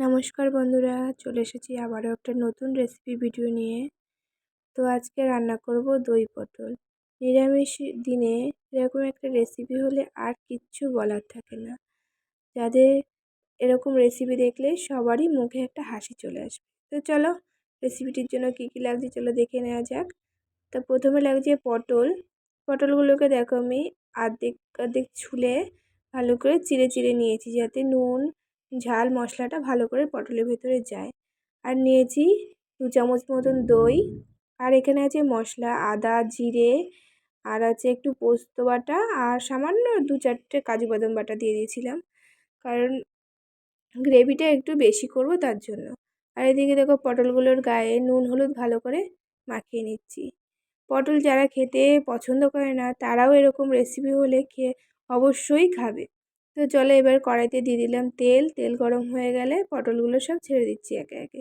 নমস্কার বন্ধুরা, চলে এসেছি আবারও একটা নতুন রেসিপি ভিডিও নিয়ে। তো আজকে রান্না করব দই পটল। নিরামিষ দিনে এরকম একটা রেসিপি হলে আর কিচ্ছু বলার থাকে না। যাদের এরকম রেসিপি দেখলে সবারই মুখে একটা হাসি চলে আসবে। তো চলো রেসিপিটির জন্য কী কী লাগছে চলো দেখে নেওয়া যাক। তো প্রথমে লাগছে পটল। পটলগুলোকে দেখো আমি আর্ধেক আর্ধেক ছুলে ভালো করে চিড়ে চিড়ে নিয়েছি যাতে নুন ঝাল মশলাটা ভালো করে পটলের ভেতরে যায়। আর নিয়েছি দু চামচ মতন দই। আর এখানে আছে মশলা, আদা, জিরে, আর আছে একটু পোস্ত বাটা আর সামান্য দু চারটে কাজু বাদাম বাটা দিয়ে দিয়েছিলাম। কারণ গ্রেভিটা একটু বেশি করব তার জন্য। আর এদিকে দেখো পটলগুলোর গায়ে নুন, হলুদ ভালো করে মাখিয়ে নিচ্ছি। পটল যারা খেতে পছন্দ করে না তারাও এরকম রেসিপি হলে খেয়ে অবশ্যই খাবে। তো চলে এবার কড়াইতে দিয়ে দিলাম তেল। তেল গরম হয়ে গেলে পটলগুলো সব ছেড়ে দিচ্ছি একে একে।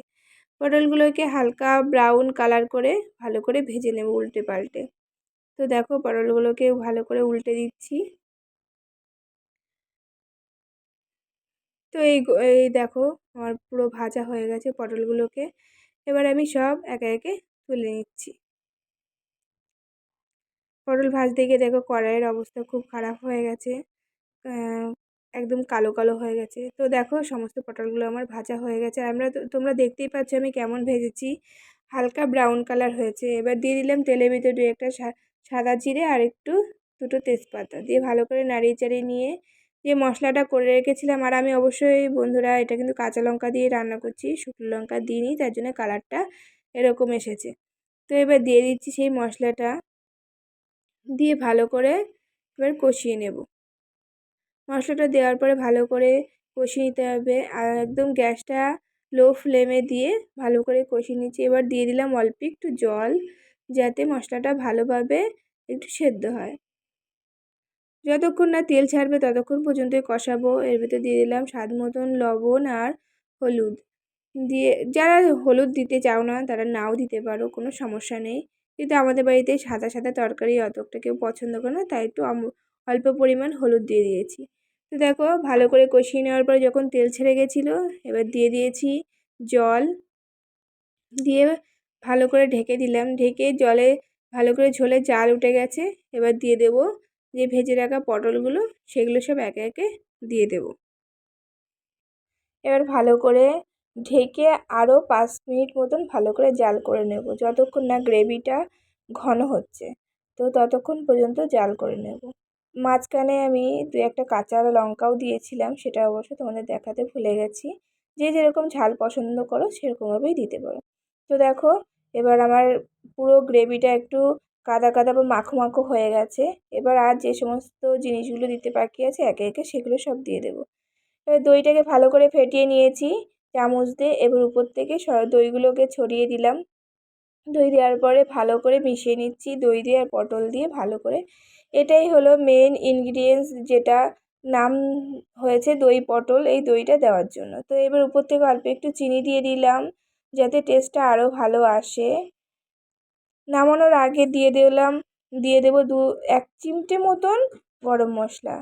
পটলগুলোকে হালকা ব্রাউন কালার করে ভালো করে ভেজে নেব উল্টে পাল্টে। তো দেখো পটলগুলোকে ভালো করে উল্টে দিচ্ছি। তো এই এই দেখো আমার পুরো ভাজা হয়ে গেছে পটলগুলোকে। এবার আমি সব একে একে তুলে নিচ্ছি। পটল ভাজতে গিয়ে দেখো কড়াইয়ের অবস্থা খুব খারাপ হয়ে গেছে। একদম কালো কালো হয়ে গেছে। তো দেখো সমস্ত পটলগুলো আমার ভাজা হয়ে গেছে। আমরা তোমরা দেখতেই পাচ্ছ আমি কেমন ভেজেছি। হালকা ব্রাউন কালার হয়েছে। এবার দিয়ে দিলাম তেলের ভিতরে দু একটা সাদা জিরে আর একটু দুটো তেজপাতা দিয়ে ভালো করে নাড়িয়ে চাড়িয়ে নিয়ে যে মশলাটা করে রেখেছিলাম আর আমি অবশ্যই বন্ধুরা এটা কিন্তু কাঁচা লঙ্কা দিয়ে রান্না করছি, শুকনো লঙ্কা দিইনি, তার জন্য কালারটা এরকম এসেছে। তো এবার দিয়ে দিচ্ছি সেই মশলাটা। দিয়ে ভালো করে এবার কষিয়ে নেব। মশলাটা দেওয়ার পরে ভালো করে কষিয়ে নিতে হবে। আর একদম গ্যাসটা লো ফ্লেমে দিয়ে ভালো করে কষিয়ে নিচ্ছি। এবার দিয়ে দিলাম অল্প একটু জল যাতে মশলাটা ভালোভাবে একটু সেদ্ধ হয়। যতক্ষণ না তেল ছাড়বে ততক্ষণ পর্যন্তই কষাবো। এর ভিতরে দিয়ে দিলাম স্বাদ মতন লবণ আর হলুদ। দিয়ে যারা হলুদ দিতে চাও না তারা নাও দিতে পারো, কোনো সমস্যা নেই। কিন্তু আমাদের বাড়িতে সাদা সাদা তরকারি অতটা কেউ পছন্দ করে না, তাই একটু অল্প পরিমাণ হলুদ দিয়ে দিয়েছি। তো দেখো ভালো করে কষিয়ে নেওয়ার পরে যখন তেল ছেড়ে গেছিল, এবার দিয়ে দিয়েছি জল। দিয়ে ভালো করে ঢেকে দিলাম। ঢেকে জলে ভালো করে ঝোলে জাল উঠে গেছে। এবার দিয়ে দেব যে ভেজে রাখা পটলগুলো, সেগুলো সব একে একে দিয়ে দেব। এবার ভালো করে ঢেকে আরও পাঁচ মিনিট মতন ভালো করে জাল করে নেব। যতক্ষণ না গ্রেভিটা ঘন হচ্ছে, তো ততক্ষণ পর্যন্ত জাল করে নেব। মাঝখানে আমি দু একটা কাঁচা লঙ্কাও দিয়েছিলাম, সেটা অবশ্য তোমাদের দেখাতে ভুলে গেছি। যে যেরকম ঝাল পছন্দ করো, সেরকমভাবেই দিতে পারো। তো দেখো, এবার আমার পুরো গ্রেভিটা একটু কাদা কাদা বা মাখো মাখো হয়ে গেছে। এবার আর যে সমস্ত জিনিসগুলো দিতে বাকি আছে, একে একে সেগুলো সব দিয়ে দেবো। এবার দইটাকে ভালো করে ফেটিয়ে নিয়েছি, চামচ দিয়ে। এবার উপর থেকে দইগুলোকে ছড়িয়ে দিলাম। দই দেওয়ার পরে ভালো করে মিশিয়ে নিচ্ছি। দই দিয়ে আর পটল দিয়ে ভালো করে এটাই হলো মেন ইনগ্রিডিয়েন্টস যেটা নাম হয়েছে দই পটল, এই দইটা দেওয়ার জন্য। তো এবার উপর থেকে অল্প একটু চিনি দিয়ে দিলাম, যাতে টেস্টটা আরও ভালো আসে। নামানোর আগে দিয়ে দিলাম, দিয়ে দেবো দু, এক চিমটে মতন গরম মশলা।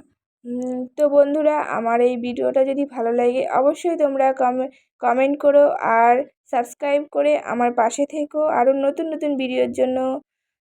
তো বন্ধুরা, আমার এই ভিডিওটা যদি ভালো লাগে, অবশ্যই তোমরা কমেন্ট করো আর সাবস্ক্রাইব করে আমার পাশে থেকো। আরও নতুন নতুন ভিডিওর জন্য